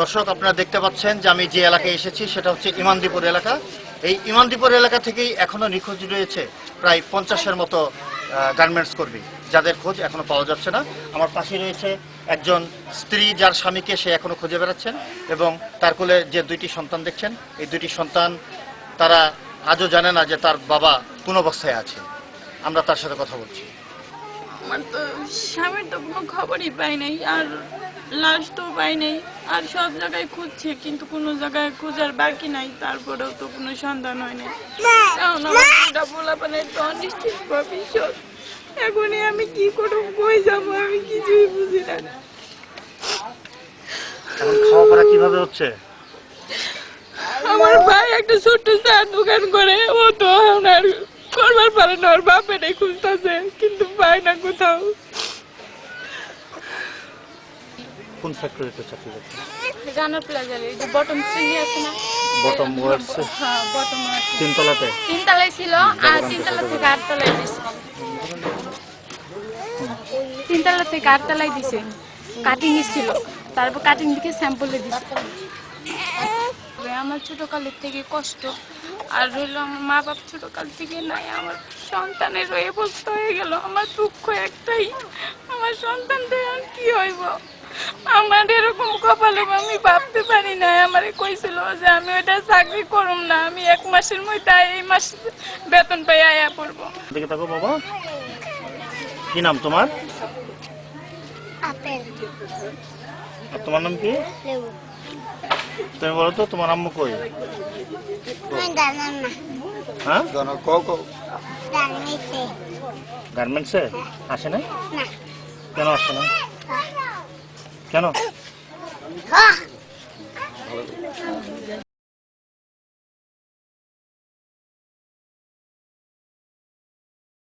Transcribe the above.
দর্শক, আপনারা দেখতে পাচ্ছেন যে আমি যে এলাকায় এসেছি, সেটা হচ্ছে ইমানদীপুর এলাকা। এই ইমানদীপুর এলাকা থেকেই এখনও নিখোঁজ রয়েছে প্রায় পঞ্চাশের মতো গার্মেন্টস কর্মী, যাদের খোঁজ এখনও পাওয়া যাচ্ছে না। আমার পাশে রয়েছে একজন স্ত্রী, যার স্বামীকে সে এখনও খুঁজে বেড়াচ্ছেন এবং তার কোলে যে দুইটি সন্তান দেখছেন, এই দুইটি সন্তান তারা আজও জানে না যে তার বাবা কোন অবস্থায় আছে। আমরা তার সাথে কথা বলছি। আমার তো স্বামীর তো কোনো খবরই পাই নাই, আর লাশ তো পাই নাই। আর সব জায়গায় খুঁজছে কিন্তু কোনো জায়গায় খোঁজার বাকি নাই তারপরেও তো কোনো সন্ধান হয় নাই। এখন আমার দুটা পোলাপানের তো অনিশ্চিত ভবিষ্যৎ। এখনই আমি কি করব কই যাব আমি কিছুই বুঝি না। এখন খাওয়া পড়া কীভাবে হচ্ছে? আমার ভাই একটা ছোট্ট চার দোকান করে ও তো আপনার করবার পারে না ওর বাপেরাই খুঁজতেছে কিন্তু পায় না কোথাও। কোন ফ্যাক্টরিতে চাকরি করছে রানা প্লাজার এই যে বটম শ্রেণি আছে না? বটম ওয়ার্ডস হ্যাঁ বটম তিনতলাতে? তিনতলায় ছিল আর তিনতলা থেকে আটতলায় দিছে। তিনতলা থেকে আটতলায় দিছে। কাটিং ছিল। তারপর কাটিং থেকে স্যাম্পলে দিছে। আমার ছোটকালের থেকে কষ্ট। আর হইল আমার মা বাপ ছোটকাল থেকে নাই। আমার সন্তানের এই অবস্থা হয়ে গেল। আমার দুঃখ একটাই। আমার সন্তানটা এখন কি হইব? আমার এরকম কপালে আমি ভাবতে পারি না। আমারে কইছিল যে আমি ওইটা চাকরি করুম না আমি এক মাসের মধ্যে এই মাস বেতন পাই আয়া পড়ব। দেখে থাকো বাবা। কি নাম তোমার? আপেল। আর তোমার নাম কি? লেবু। তুমি বলো তো তোমার আম্মু কই? আমি জানাম না। হ্যাঁ? গার্মেন্টসে আসে না না। কেন আসে না কেন?